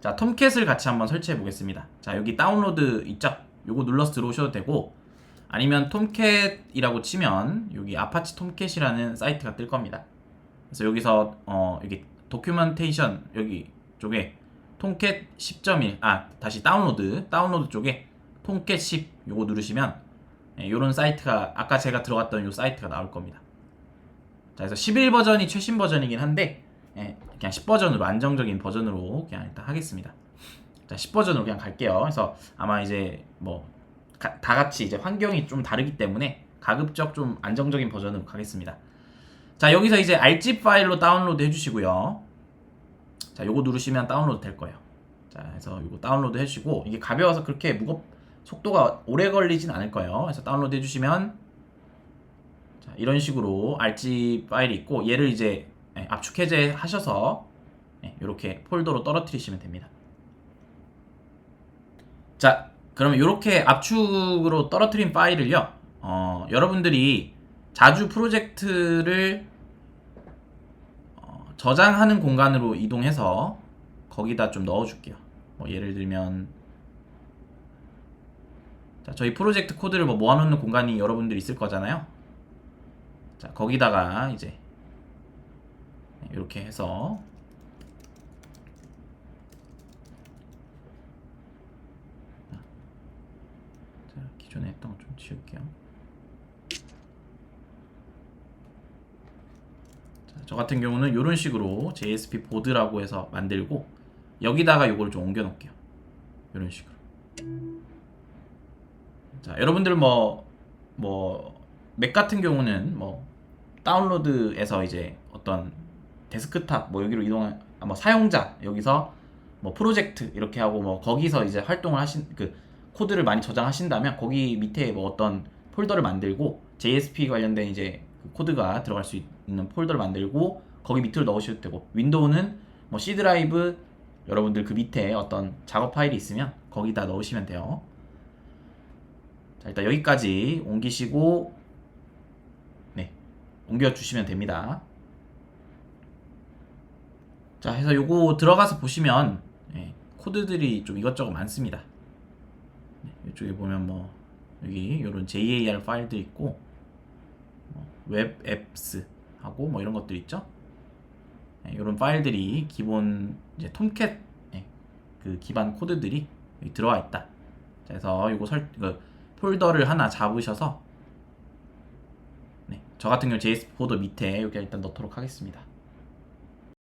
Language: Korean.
자, 톰캣을 같이 한번 설치해 보겠습니다. 자, 여기 다운로드 있죠? 요거 눌러서 들어오셔도 되고 아니면 톰캣이라고 치면 여기 아파치 톰캣이라는 사이트가 뜰 겁니다. 그래서 여기서 어 여기 도큐멘테이션 여기 쪽에 톰캣 10.1 아 다시 다운로드 다운로드 쪽에 톰캣 10 요거 누르시면 예, 요런 사이트가 아까 제가 들어갔던 요 사이트가 나올 겁니다. 자 그래서 11 버전이 최신 버전이긴 한데 예, 그냥 10 버전으로 안정적인 버전으로 그냥 일단 하겠습니다. 자, 10 버전으로 그냥 갈게요. 그래서 아마 이제 뭐 다 같이 이제 환경이 좀 다르기 때문에 가급적 좀 안정적인 버전으로 가겠습니다. 자, 여기서 이제 RZIP 파일로 다운로드 해 주시고요. 자, 요거 누르시면 다운로드 될 거예요. 자, 그래서 요거 다운로드 해 주시고 이게 가벼워서 그렇게 무겁 속도가 오래 걸리진 않을 거예요. 그래서 다운로드 해 주시면 자, 이런 식으로 RG 파일이 있고 얘를 이제 예, 압축 해제 하셔서 이렇게 폴더로 떨어뜨리시면 됩니다. 자, 그러면 이렇게 압축으로 떨어뜨린 파일을요. 어, 여러분들이 자주 프로젝트를 어, 저장하는 공간으로 이동해서 거기다 좀 넣어줄게요. 뭐 예를 들면 자, 저희 프로젝트 코드를 뭐 모아놓는 공간이 여러분들 있을 거잖아요. 자, 거기다가 이제 이렇게 해서 자, 기존에 했던 거 좀 지울게요. 자, 저 같은 경우는 이런 식으로 JSP 보드라고 해서 만들고 여기다가 이걸 좀 옮겨 놓을게요. 이런 식으로. 자, 여러분들 뭐, 뭐, 맥 같은 경우는 뭐, 다운로드에서 이제 어떤 데스크탑 뭐 여기로 이동한 아, 뭐 사용자 여기서 뭐 프로젝트 이렇게 하고 뭐 거기서 이제 활동을 하신 그 코드를 많이 저장하신다면 거기 밑에 뭐 어떤 폴더를 만들고 JSP 관련된 이제 그 코드가 들어갈 수 있는 폴더를 만들고 거기 밑으로 넣으셔도 되고 윈도우는 뭐 C 드라이브 여러분들 그 밑에 어떤 작업 파일이 있으면 거기다 넣으시면 돼요. 자 일단 여기까지 옮기시고 네 옮겨 주시면 됩니다. 자, 해서 요거 들어가서 보시면 예, 코드들이 좀 이것저것 많습니다. 네, 이쪽에 보면 뭐 여기 요런 JAR 파일도 있고 뭐, 웹 앱스 하고 뭐 이런 것들 있죠. 예, 요런 파일들이 기본 이제 톰캣 예, 그 기반 코드들이 들어와 있다. 자, 그래서 요거 설 그, 폴더를 하나 잡으셔서 네, 저 같은 경우 JS 포더 밑에 여기 일단 넣도록 하겠습니다.